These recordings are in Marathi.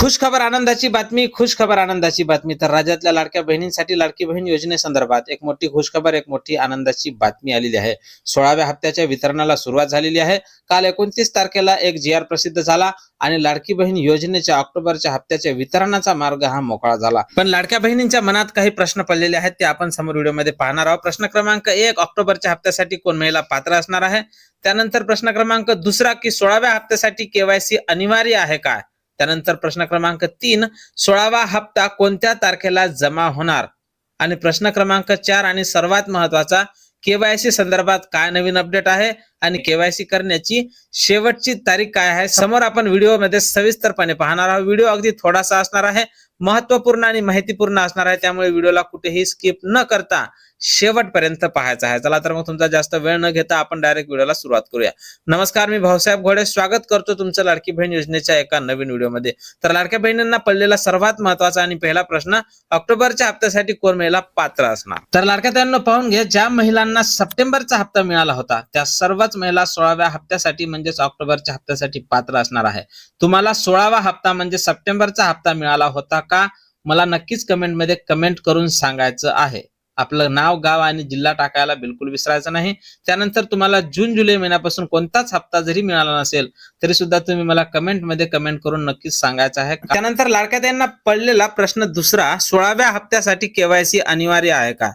खुश खबर आनंदाची बातमी खुश खबर आनंदाची बातमी. तर राज्यातल्या लाडक्या बहिणींसाठी लाडकी बहीण योजनेसंदर्भात एक मोठी खुशखबर एक मोठी आनंदाची बातमी आलेली आहे. सोळाव्या हप्त्याच्या वितरणाला सुरुवात झालेली आहे. काल एकोणतीस तारखेला एक जी आर प्रसिद्ध झाला आणि लाडकी बहीण योजनेच्या ऑक्टोबरच्या हप्त्याच्या वितरणाचा मार्ग हा मोकळा झाला. पण लाडक्या बहिणींच्या मनात काही प्रश्न पडलेले आहेत ते आपण समोर व्हिडिओमध्ये पाहणार आहोत. प्रश्न क्रमांक एक ऑक्टोबरच्या हप्त्यासाठी कोण महिला पात्र असणार आहे? त्यानंतर प्रश्न क्रमांक दुसरा की सोळाव्या हप्त्यासाठी केवायसी अनिवार्य आहे काय त्यानंतर प्रश्न क्रमांक तीन सोळावा हप्ता कोणत्या तारखेला जमा होणार? आणि प्रश्न क्रमांक चार आणि सर्वात महत्त्वाचा केवायसी संदर्भात काय नवीन अपडेट आहे? आणि केवायसी करण्याची शेवटची तारीख काय आहे? समोर आपण व्हिडिओमध्ये सविस्तरपणे पाहणार आहोत. व्हिडिओ अगदी थोडासा असणार आहे महत्त्वपूर्ण आणि माहितीपूर्ण असणार आहे. त्यामुळे व्हिडिओला कुठेही स्किप न करता शेवटपर्यंत पाहायचा आहे. चला तर मग तुमचा जास्त वेळ न घेता आपण डायरेक्ट व्हिडिओला सुरुवात करूया. नमस्कार मी भाऊसाहेब घोडे. स्वागत करतो तुमचं लाडकी बहीण योजनेच्या एका नवीन व्हिडिओमध्ये. तर लाडक्या बहिणींना पडलेला सर्वात महत्त्वाचा आणि पहिला प्रश्न ऑक्टोबरच्या हप्त्यासाठी कोण महिला पात्र असणार? तर लाडक्या त्यांना पाहून घ्या ज्या महिलांना सप्टेंबरचा हप्ता मिळाला होता त्या सर्वच महिला सोळाव्या हप्त्यासाठी म्हणजेच ऑक्टोबरच्या हप्त्यासाठी पात्र असणार आहे. तुम्हाला सोळावा हप्ता म्हणजे सप्टेंबरचा हप्ता मिळाला होता का? मला नक्कीच कमेंटमध्ये कमेंट करून सांगायचं आहे. आपलं नाव गाव आणि जिल्हा टाकायला बिलकुल विसरायचं नाही. त्यानंतर तुम्हाला जून जुलै महिन्यापासून कोणताच हप्ता जरी मिळाला नसेल तरी सुद्धा तुम्ही मला कमेंटमध्ये कमेंट करून नक्कीच सांगायचं आहे. त्यानंतर लाडक्या त्यांना पडलेला प्रश्न दुसरा सोळाव्या हप्त्यासाठी केवायसी अनिवार्य आहे का?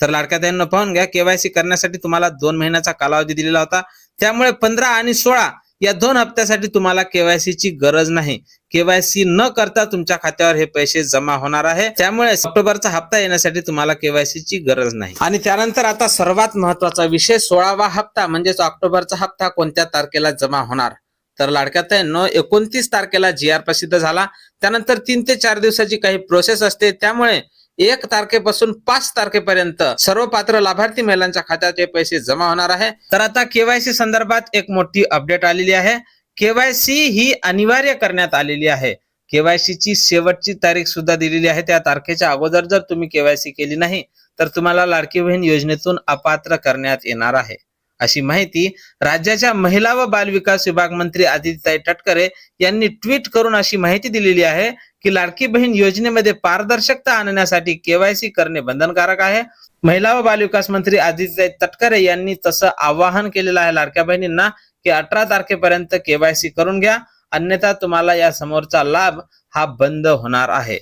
तर लाडक्या त्यांना पाहून घ्या केवायसी करण्यासाठी तुम्हाला दोन महिन्याचा कालावधी दिलेला होता. त्यामुळे पंधरा आणि सोळा या दोन हप्त्यासाठी तुम्हाला केवायसी ची गरज नाही. केवायसी न करता तुमच्या खात्यावर हे पैसे जमा होणार आहे. त्यामुळे ऑक्टोबरचा हप्ता येण्यासाठी तुम्हाला केवायसी ची गरज नाही. आणि त्यानंतर आता सर्वात महत्त्वाचा विषय सोळावा हप्ता म्हणजेच ऑक्टोबरचा हप्ता कोणत्या तारखेला जमा होणार? तर लाडक्यात न एकोणतीस तारखेला जी आर प्रसिद्ध झाला. त्यानंतर तीन ते चार दिवसाची काही प्रोसेस असते. त्यामुळे एक तारखेपासून पाच तारखेपर्यंत सर्व पात्र लाभार्थी महिलांच्या खात्यात हे पैसे जमा होणार आहे. तर आता केवायसी संदर्भात एक मोठी अपडेट आलेली आहे. केवायसी ही अनिवार्य करण्यात आलेली आहे. केवायसी ची शेवटची तारीख सुद्धा दिलेली आहे. त्या तारखेच्या अगोदर जर तुम्ही केवायसी केली नाही तर तुम्हाला लाडकी बहीण योजनेतून अपात्र करण्यात येणार आहे. अशी माहिती राज्याच्या महिला व बालविकास विभाग मंत्री आदित्यताई तटकरे यांनी ट्विट करून अशी माहिती दिलेली आहे की लाडकी बहीण योजनेमध्ये पारदर्शकता आणण्यासाठी केवायसी करणे बंधनकारक आहे. महिला व बालविकास मंत्री आदित्यताई तटकरे यांनी तसं आवाहन केलेलं आहे लाडक्या बहिणींना की अठरा तारखेपर्यंत केवायसी करून घ्या. अन्यथा तुम्हाला या समोरचा लाभ हा बंद होणार आहे.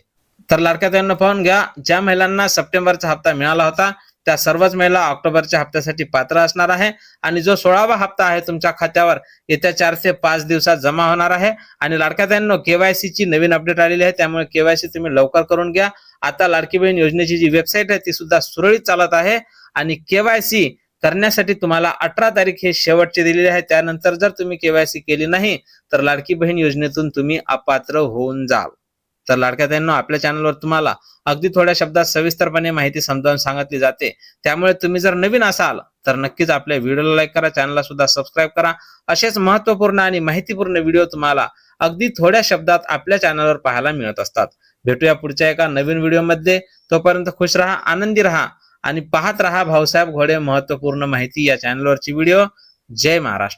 तर लाडक्या त्यांना पाहून घ्या ज्या महिलांना सप्टेंबरचा हप्ता मिळाला होता त्या सर्वच महिला ऑक्टोबरच्या हप्त्यासाठी पात्र असणार आहे. आणि जो सोळावा हप्ता आहे तुमच्या खात्यावर येत्या चार ते पाच दिवसात जमा होणार आहे. आणि लाडक्या त्यांना केवायसी ची नवीन अपडेट आलेली आहे. त्यामुळे केवायसी तुम्ही लवकर करून घ्या. आता लाडकी बहीण योजनेची जी वेबसाईट आहे ती सुद्धा सुरळीत चालत आहे. आणि केवायसी करण्यासाठी तुम्हाला अठरा तारीख हे शेवटचे दिलेले आहे. त्यानंतर जर तुम्ही केवायसी केली नाही तर लाडकी बहीण योजनेतून तुम्ही अपात्र होऊन जाल. तर लाडक्या त्यांना आपल्या चॅनलवर तुम्हाला अगदी थोड्या शब्दात सविस्तरपणे माहिती समजावून सांगितली जाते. त्यामुळे तुम्ही जर नवीन असाल तर नक्कीच आपल्या व्हिडिओला लाईक करा चॅनलला सुद्धा सबस्क्राईब करा. असेच महत्त्वपूर्ण आणि माहितीपूर्ण व्हिडिओ तुम्हाला अगदी थोड्या शब्दात आपल्या चॅनलवर पाहायला मिळत असतात. भेटूया पुढच्या एका नवीन व्हिडिओमध्ये तोपर्यंत खुश राहा आनंदी राहा आणि पाहत राहा भाऊसाहेब घोडे महत्त्वपूर्ण माहिती या चॅनलवरची व्हिडिओ जय महाराष्ट्र.